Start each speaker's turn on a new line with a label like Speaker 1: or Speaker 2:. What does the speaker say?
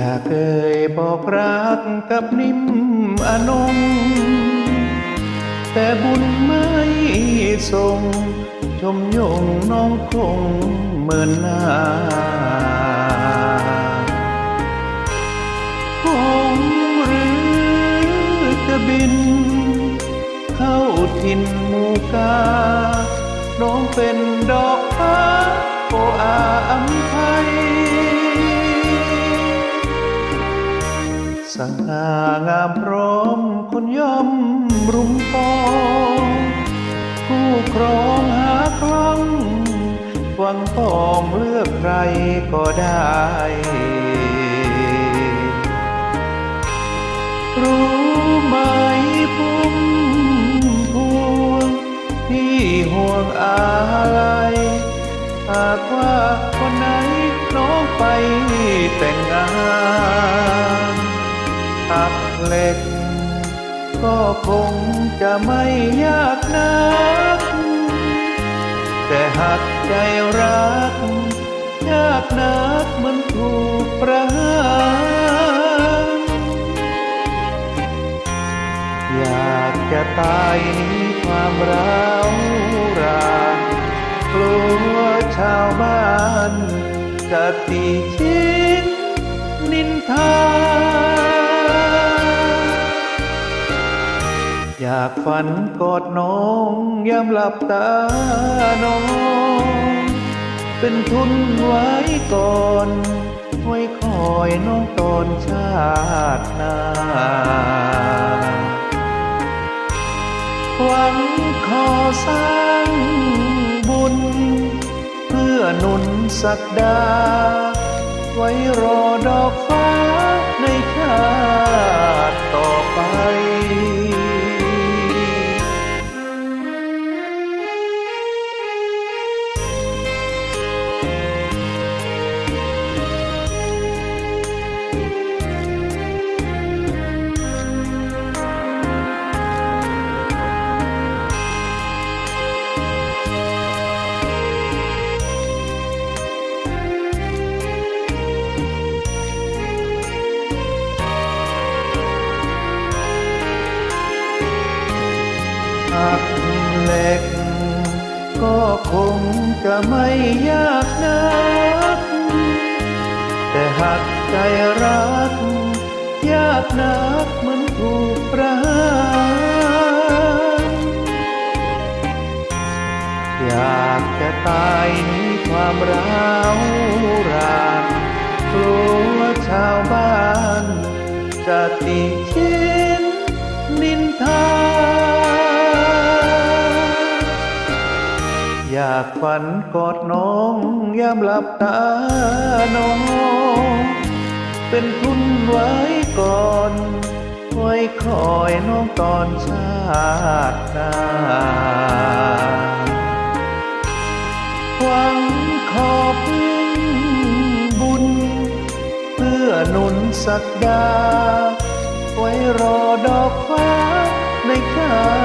Speaker 1: ่าเคยบอกรักกับนิ่มอนง แต่บุญไม่ส่ง ชมยงน้องคงเหมือนหนาคงหรือจะบิน เข้าถิ่นหมูกา น้องเป็นดอกฟ้าโออาอัมไทย สง่างามพร้อมคนย่อมรุมปองคู่ครองหาคล่องวังปองเลือกใครก็ได้ รู้ไหมพุ่มพวงที่ห่วงอะไรหากว่าคนไหนน้องไปแต่งงาน เหล็ก ก็คงจะไม่ยากนัก แต่หากใจรัก ยากนักมันถูกประหารอยากจะตายหนี้ความร้าวรานกลัวชาวบ้านจะตีชิ้นนินทา อยากฝันกอดน้องยามหลับตาน้อนเป็นทุนไว้ก่อน ไว้คอยน้องตอนชาติหน้าหวังขอสร้างบุญ เพื่อหนุนสักดา ไว้รอดอกฟ้าในชาติต่อไป กเหล็ก ก็คงจะไม่ยากนัก แต่หักใจรัก ยากนักเหมือนถูกประหารอยากจะตายนี้ความร้าวรานกลัวชาวบ้านจะติชินนินทาากฝันกอดน้องยามหลับตานอนเป็นทุนไว้ก่อน ไว้คอยน้องตอนชาติหน้าหวังขอพึ่งบุญ เพื่อหนุนสักดา ไว้รอดอกฟ้าในชา